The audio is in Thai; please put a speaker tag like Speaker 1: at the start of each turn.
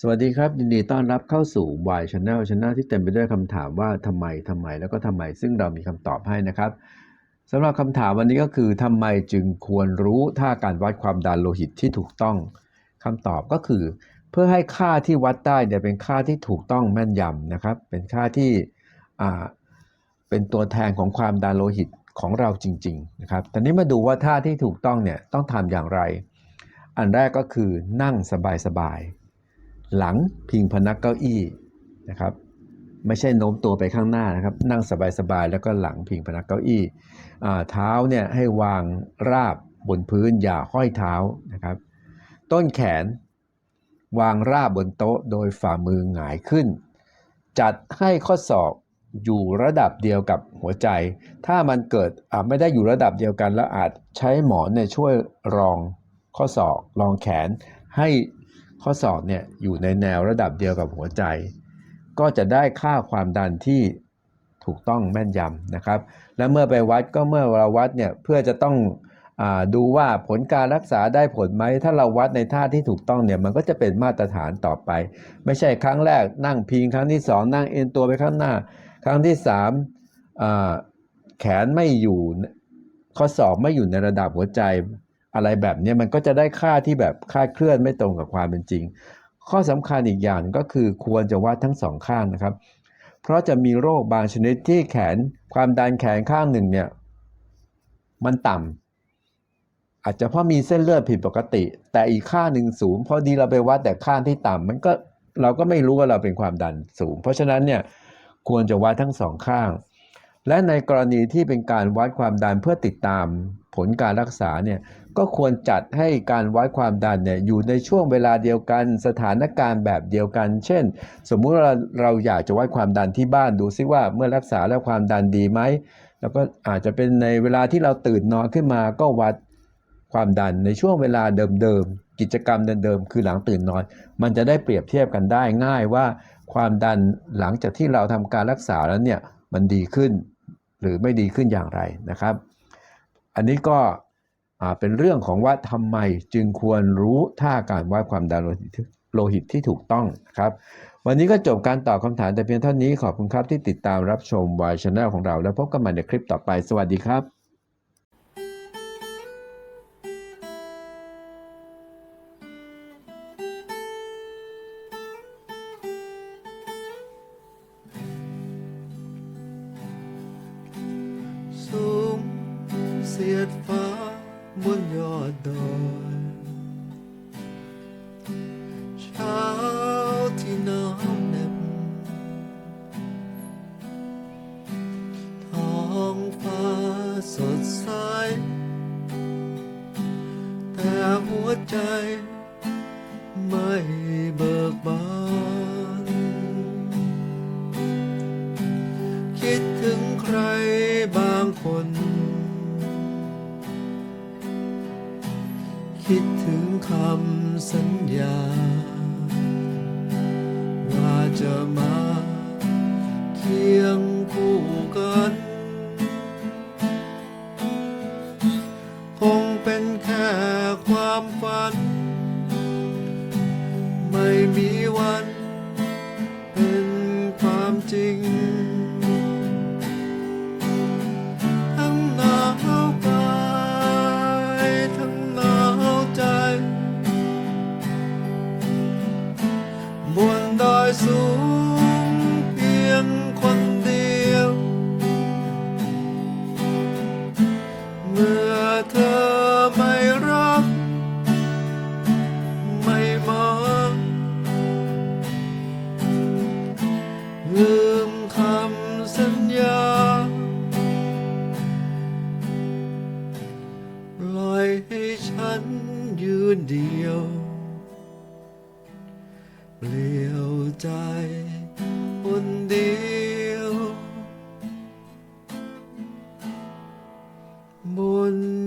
Speaker 1: สวัสดีครับ ยินดีต้อนรับเข้าสู่ Y Channel Channel ที่เต็มไปด้วยคำถามว่าทำไมทำไมแล้วก็ทำไม ซึ่งเรามีคำตอบให้นะครับสำหรับคำถามวันนี้ก็คือทำไมจึงควรรู้ท่าการวัดความดันโลหิตที่ถูกต้องคำตอบก็คือ เพื่อให้ค่าที่วัดได้เนี่ยเป็นค่าที่ถูกต้องแม่นยำนะครับ เป็นค่าที่อ่าเป็นตัวแทนของความดันโลหิตของเราจริงๆนะครับตอนนี้มาดูว่าท่าที่ถูกต้องเนี่ยต้องทำอย่างไร อันแรกก็คือนั่งสบายๆ หลังพิงพนักเก้าอี้นะครับ ไม่ใช่โน้มตัวไปข้างหน้านะครับ นั่งสบายๆแล้วก็หลังพิงพนักเก้าอี้เท้าเนี่ยให้วางราบบนพื้นอย่าห้อยเท้านะครับ ต้นแขนวางราบบนโต๊ะโดยฝ่ามือหงายขึ้น จัดให้ข้อศอกอยู่ระดับเดียวกับหัวใจ ถ้ามันเกิดไม่ได้อยู่ระดับเดียวกัน แล้วอาจใช้หมอนเนี่ยช่วยรองข้อศอกรองแขนให้ ข้อศอกเนี่ยอยู่ในแนวระดับเดียวกับหัวใจ ก็จะได้ค่าความดันที่ถูกต้องแม่นยำนะครับ และเมื่อไปวัดก็เมื่อเราวัดเนี่ยเพื่อจะต้องอดูว่าผลการรักษาได้ผลไหม ถ้าเราวัดในท่าที่ถูกต้องเนี่ยมันก็จะเป็นมาตรฐานต่อไป ไม่ใช่ครั้งแรกนั่งพิงครั้งที่สองนั่งเอ็นตัวไปข้างหน้า ครั้งที่สามแขนไม่อยู่ข้อศอกไม่อยู่ในระดับหัวใจ อะไรแบบนี้มันก็จะได้ค่าที่แบบคลาดเคลื่อนไม่ตรงกับความเป็นจริง ข้อสำคัญอีกอย่างก็คือควรจะวัดทั้งสองข้างนะครับ เพราะจะมีโรคบางชนิดที่แขนความดันแขนข้างหนึ่งเนี่ยมันต่ำอาจจะเพราะมีเส้นเลือดผิดปกติ แต่อีกข้างหนึ่งสูงพอดีเราไปวัดแต่ข้างที่ต่ำมันก็เราก็ไม่รู้ว่าเราเป็นความดันสูง เพราะฉะนั้นเนี่ยควรจะวัดทั้งสองข้าง และในกรณีที่เป็นการวัดความดันเพื่อติดตาม ผลการรักษาเนี่ยก็ควรจัดให้การวัดความดันเนี่ยอยู่ในช่วงเวลาเดียวกันสถานการณ์แบบเดียวกัน เช่น สมมุติเราเราอยากจะวัดความดันที่บ้านดูซิว่าเมื่อรักษาแล้วความดันดีไหมแล้วก็อาจจะเป็นในเวลาที่เราตื่นนอนขึ้นมาก็วัดความดันในช่วงเวลาเดิมๆกิจกรรมเดิมๆคือหลังตื่นนอน มันจะได้เปรียบเทียบกันได้ง่ายว่าความดันหลังจากที่เราทำการรักษาแล้วเนี่ยมันดีขึ้น หรือไม่ดีขึ้นอย่างไรนะครับ อันนี้ก็เป็นเรื่องของว่าทำไมจึงควรรู้ท่าการวัดความดันโลหิตที่ถูกต้องนะครับ วันนี้ก็จบการตอบคำถามแต่เพียงเท่านี้ขอบคุณครับที่ติดตามรับชม Y Channel ของเรา แล้วพบกันใหม่ในคลิปต่อไป สวัสดีครับ
Speaker 2: สียดฟ้าบนยอดดอยเช้าที่หนาวเหน็บท้องฟ้าสดใส แต่หัวใจไม่เบิกบาน คิดถึงใครบางคน คิดถึงคำสัญญา ว่าจะมาเคียงคู่กัน คงเป็นแค่ความฝัน ไม่มีวัน สูงเพียงคนเดียว เมื่อเธอไม่รัก ไม่มองลืมคำสัญญาปล่อยให้ฉันยืนเดียว ใจคนเดียวบน